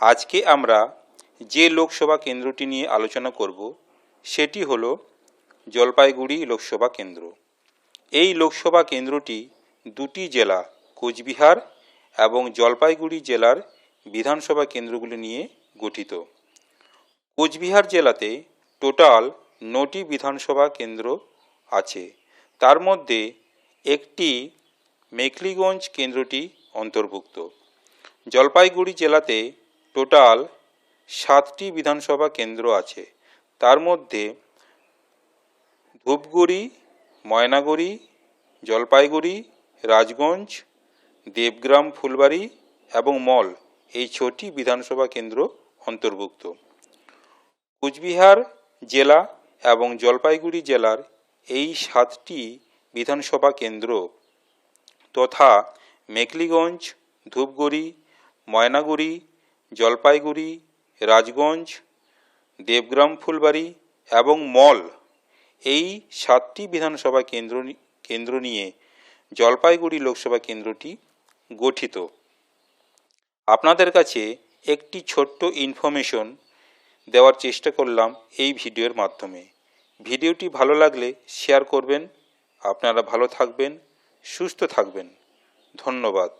আজকে আমরা যে লোকসভা কেন্দ্রটি নিয়ে আলোচনা করব, সেটি হল জলপাইগুড়ি লোকসভা কেন্দ্র। এই লোকসভা কেন্দ্রটি দুটি জেলা, কোচবিহার এবং জলপাইগুড়ি জেলার বিধানসভা কেন্দ্রগুলি নিয়ে গঠিত। কোচবিহার জেলাতে টোটাল নটি বিধানসভা কেন্দ্র আছে। তার মধ্যে একটি মেখলিগঞ্জ কেন্দ্রটি অন্তর্ভুক্ত। জলপাইগুড়ি জেলাতে টোটাল সাতটি বিধানসভা কেন্দ্র আছে। তার মধ্যে ধূপগুড়ি, ময়নাগুড়ি, জলপাইগুড়ি, রাজগঞ্জ, দেবগ্রাম, ফুলবাড়ি এবং মল এই ছটি বিধানসভা কেন্দ্র অন্তর্ভুক্ত। কুচবিহার জেলা এবং জলপাইগুড়ি জেলার এই সাতটি বিধানসভা কেন্দ্র তথা মেকলিগঞ্জ ধূপগুড়ি, ময়নাগুড়ি জলপাইগুড়ি, রাজগঞ্জ, দেবগ্রাম, ফুলবাড়ি এবং মল এই সাতটি বিধানসভা কেন্দ্র কেন্দ্র নিয়ে জলপাইগুড়ি লোকসভা কেন্দ্রটি গঠিত। আপনাদের কাছে একটি ছোট্ট ইনফরমেশন দেওয়ার চেষ্টা করলাম এই ভিডিওর মাধ্যমে। ভিডিওটি ভালো লাগলে শেয়ার করবেন। আপনারা ভালো থাকবেন, সুস্থ থাকবেন। ধন্যবাদ।